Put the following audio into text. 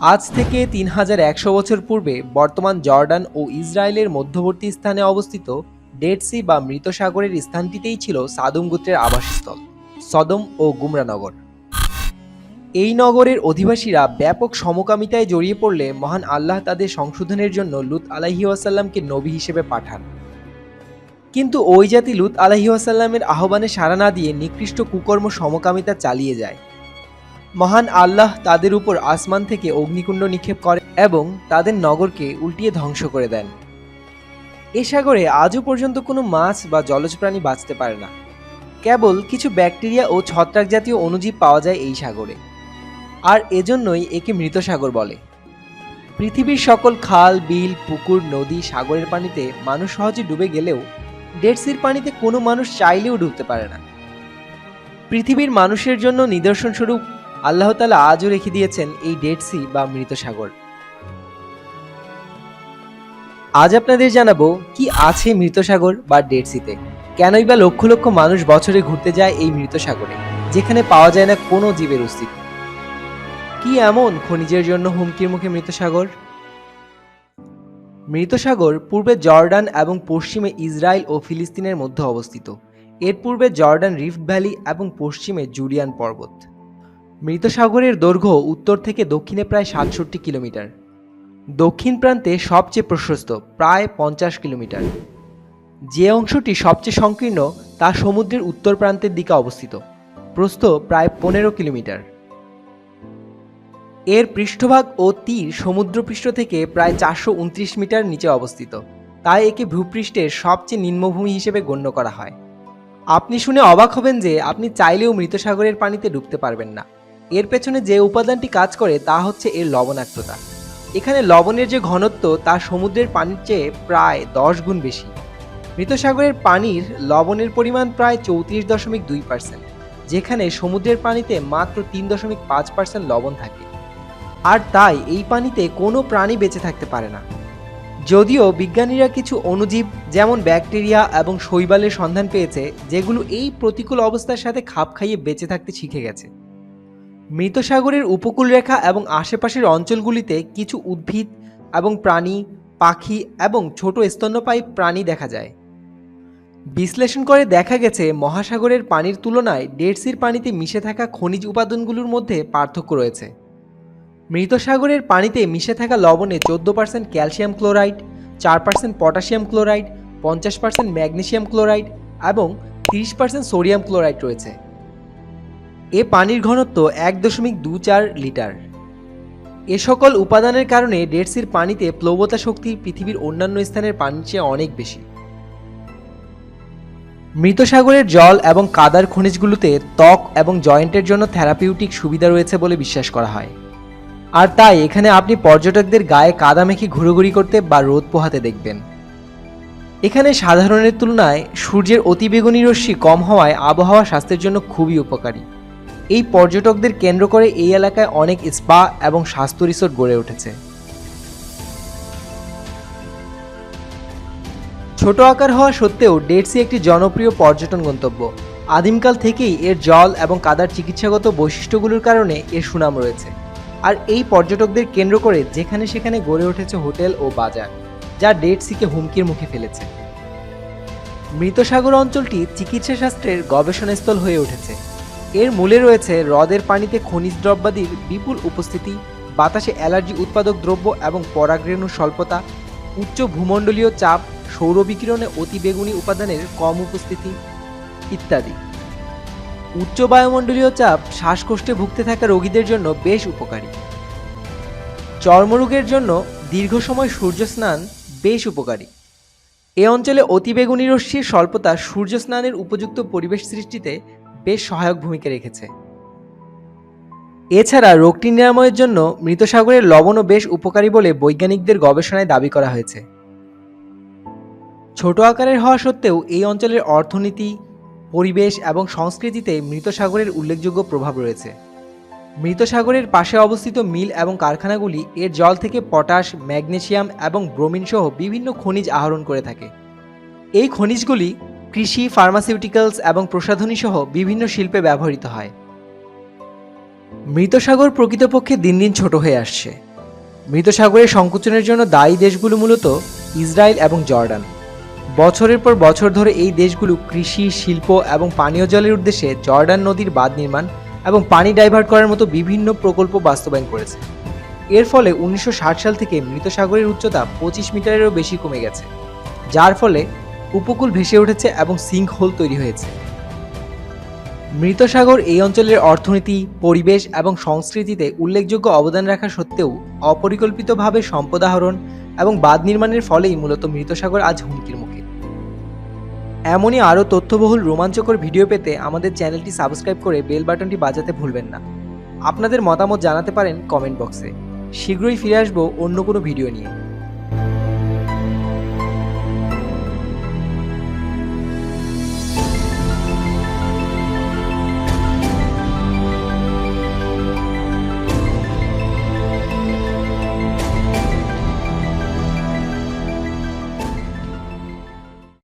আজ থেকে তিন হাজার একশো বছর পূর্বে বর্তমান জর্ডান ও ইসরায়েলের মধ্যবর্তী স্থানে অবস্থিত ডেড সি বা মৃত সাগরের স্থানটিতেই ছিল সাদুম গোত্রের আবাসস্থল, সদম ও গুমরানগর এই নগরের অধিবাসীরা ব্যাপক সমকামিতায় জড়িয়ে পড়লে মহান আল্লাহ তাদের সংশোধনের জন্য লুত আলাহি ওয়াসাল্লামকে নবী হিসেবে পাঠান। কিন্তু ওই জাতি লুত আলাহি ওয়াসাল্লামের আহ্বানে সাড়া না দিয়ে নিকৃষ্ট কুকর্ম সমকামিতা চালিয়ে যায়। মহান আল্লাহ তাদের উপর আসমান থেকে অগ্নিকুণ্ড নিক্ষেপ করে এবং তাদের নগরকে উল্টিয়ে ধ্বংস করে দেন। এ সাগরে আজও পর্যন্ত কোনো মাছ বা জলজ প্রাণী বাঁচতে পারে না। কেবল কিছু ব্যাকটেরিয়া ও ছত্রাক জাতীয় অণুজীব পাওয়া যায় এই সাগরে। আর এজন্যই একে মৃত সাগর বলে। পৃথিবীর সকল খাল, বিল, পুকুর, নদী সাগরের পানিতে মানুষ সহজে ডুবে গেলেও ডেড সির পানিতে কোনো মানুষ চাইলেও ডুবতে পারে না। পৃথিবীর মানুষের জন্য নিদর্শন স্বরূপ আল্লাহ তালা আজও রেখে দিয়েছেন এই ডেড সি বা মৃত সাগর। আজ আপনাদের জানাব, কি আছে মৃত সাগর বা ডেড সিতে কেনই বা লক্ষ লক্ষ মানুষ বছরে ঘুরতে যায় এই মৃত সাগরে, যেখানে পাওয়া যায় না কোনো জীবের অস্তিত্ব। কি এমন খনিজের জন্য হুমকির মুখে মৃত সাগর? মৃত সাগর পূর্বে জর্ডান এবং পশ্চিমে ইসরায়েল ও ফিলিস্তিনের মধ্যে অবস্থিত। এর পূর্বে জর্ডান রিফট ভ্যালি এবং পশ্চিমে জুরিয়ান পর্বত। মৃত সাগরের দৈর্ঘ্য উত্তর থেকে দক্ষিণে প্রায় সাতষট্টি কিলোমিটার। দক্ষিণ প্রান্তে সবচেয়ে প্রশস্ত প্রায় পঞ্চাশ কিলোমিটার। যে অংশটি সবচেয়ে সংকীর্ণ তা সমুদ্রের উত্তর প্রান্তের দিকে অবস্থিত। প্রস্থ প্রায় পনেরো কিলোমিটার। এর পৃষ্ঠভাগ ও তীর সমুদ্রপৃষ্ঠ থেকে প্রায় চারশো উনত্রিশ মিটার নিচে অবস্থিত। তাই একে ভূপৃষ্ঠের সবচেয়ে নিম্নভূমি হিসেবে গণ্য করা হয়। আপনি শুনে অবাক হবেন যে আপনি চাইলেও মৃতসাগরের পানিতে ডুবতে পারবেন না। এর পেছনে যে উপাদানটি কাজ করে তা হচ্ছে এর লবণাক্ততা। এখানে লবণের যে ঘনত্ব তা সমুদ্রের পানির চেয়ে প্রায় দশ গুণ বেশি। মৃতসাগরের পানির লবণের পরিমাণ প্রায় চৌত্রিশ দশমিক দুই পার্সেন্ট, যেখানে সমুদ্রের পানিতে মাত্র তিন দশমিক পাঁচ পার্সেন্ট লবণ থাকে। আর তাই এই পানিতে কোনো প্রাণী বেঁচে থাকতে পারে না। যদিও বিজ্ঞানীরা কিছু অণুজীব যেমন ব্যাকটেরিয়া এবং শৈবালের সন্ধান পেয়েছে, যেগুলো এই প্রতিকূল অবস্থার সাথে খাপ খাইয়ে বেঁচে থাকতে শিখে গেছে। মৃত সাগরের উপকূল রেখা এবং আশেপাশের অঞ্চলগুলিতে কিছু উদ্ভিদ এবং প্রাণী, পাখি এবং ছোট স্তন্যপায়ী প্রাণী দেখা যায়। বিশ্লেষণ করে দেখা গেছে, মহাসাগরের পানির তুলনায় ডেড সির পানিতে মিশে থাকা খনিজ উপাদানগুলোর মধ্যে পার্থক্য রয়েছে। মৃত সাগরের পানিতে মিশে থাকা লবণে চোদ্দ পার্সেন্ট ক্যালসিয়াম ক্লোরাইড, চার পার্সেন্ট পটাশিয়াম ক্লোরাইড, পঞ্চাশ পার্সেন্ট ম্যাগনেশিয়াম ক্লোরাইড এবং তিরিশ পার্সেন্ট সোডিয়াম ক্লোরাইড রয়েছে। এ পানির ঘনত্ব এক দশমিক দু চার লিটার। এ সকল উপাদানের কারণে ডেড সির পানিতে প্লবতা শক্তি পৃথিবীর অন্যান্য স্থানের পানির চেয়ে অনেক বেশি। মৃত সাগরের জল এবং কাদার খনিজগুলোতে ত্বক এবং জয়েন্টের জন্য থেরাপিউটিক সুবিধা রয়েছে বলে বিশ্বাস করা হয়। আর তাই এখানে আপনি পর্যটকদের গায়ে কাদা মেখে ঘুরোঘুরি করতে বা রোদ পোহাতে দেখবেন। এখানে সাধারণের তুলনায় সূর্যের অতিবেগুনি রশ্মি কম হওয়ায় আবহাওয়া স্বাস্থ্যের জন্য খুবই উপকারী। এই পর্যটকদের কেন্দ্র করে এই এলাকায় অনেক স্পা এবং স্বাস্থ্য রিসোর্ট গড়ে উঠেছে। ছোট আকার হওয়া সত্ত্বেও ডেড সি একটি জনপ্রিয় পর্যটন গন্তব্য। আদিমকাল থেকেই এর জল এবং কাদার চিকিৎসাগত বৈশিষ্ট্যগুলোর কারণে এর সুনাম রয়েছে। আর এই পর্যটকদের কেন্দ্র করে যেখানে সেখানে গড়ে উঠেছে হোটেল ও বাজার, যা ডেড সিকে হুমকির মুখে ফেলেছে। মৃতসাগর অঞ্চলটি চিকিৎসা শাস্ত্রের গবেষণাস্থল হয়ে উঠেছে। এর মূলে রয়েছে হ্রদের পানিতে খনিজ দ্রব্যাদির বিপুল উপস্থিতি, বাতাসে অ্যালার্জি উৎপাদক দ্রব্য এবং পরাগরেণুর স্বল্পতা, উচ্চ ভূমণ্ডলীয় চাপ, সৌর বিকিরণে অতিবেগুনি উপাদানের কম উপস্থিতি ইত্যাদি। উচ্চ বায়ুমণ্ডলীয় চাপ শ্বাসকষ্টে ভুগতে থাকা রোগীদের জন্য বেশ উপকারী। চর্মরোগের জন্য দীর্ঘ সময় সূর্য স্নান বেশ উপকারী। এ অঞ্চলে অতিবেগুনি রশ্মির স্বল্পতা সূর্য স্নানের উপযুক্ত পরিবেশ সৃষ্টিতে বেশ সহায়ক ভূমিকা রেখেছে। এছাড়া রোগটি নিরাময়ের জন্য মৃত সাগরের লবণও বেশ উপকারী বলে বৈজ্ঞানিকদের গবেষণায় দাবি করা হয়েছে। ছোট আকারের হওয়া সত্ত্বেও এই অঞ্চলের অর্থনীতি, পরিবেশ এবং সংস্কৃতিতে মৃত সাগরের উল্লেখযোগ্য প্রভাব রয়েছে। মৃত সাগরের পাশে অবস্থিত মিল এবং কারখানাগুলি এর জল থেকে পটাশ, ম্যাগনেসিয়াম এবং ব্রোমিন সহ বিভিন্ন খনিজ আহরণ করে থাকে। এই খনিজগুলি কৃষি ফার্মাসিউটিক্যালস এবং প্রসাধনী সহ বিভিন্ন শিল্পে ব্যবহৃত হয়। মৃতসাগর প্রকৃতপক্ষে দিন দিন ছোট হয়ে আসছে। মৃত সাগরের সংকোচনের জন্য দায়ী দেশগুলো মূলত ইসরায়েল এবং জর্ডান। বছরের পর বছর ধরে এই দেশগুলো কৃষি, শিল্প এবং পানীয় জলের উদ্দেশ্যে জর্ডান নদীর বাঁধ নির্মাণ এবং পানি ডাইভার্ট করার মতো বিভিন্ন প্রকল্প বাস্তবায়ন করেছে। এর ফলে উনিশশো ষাট সাল থেকে মৃতসাগরের উচ্চতা পঁচিশ মিটারেরও বেশি কমে গেছে। যার ফলে উপকূল ভেসে উঠেছে এবং সিঙ্ক হোল তৈরি হয়েছে। মৃত সাগর এই অঞ্চলের অর্থনীতি, পরিবেশ এবং সংস্কৃতিতে উল্লেখযোগ্য অবদান রাখা সত্ত্বেও অপরিকল্পিতভাবে সম্পদ আহরণ এবং বাঁধ নির্মাণের ফলেই মূলত মৃত সাগর আজ হুমকির মুখে। এমনই আরও তথ্যবহুল রোমাঞ্চকর ভিডিও পেতে আমাদের চ্যানেলটি সাবস্ক্রাইব করে বেল বাটনটি বাজাতে ভুলবেন না। আপনাদের মতামত জানাতে পারেন কমেন্ট বক্সে। শীঘ্রই ফিরে আসব অন্য কোনো ভিডিও নিয়ে।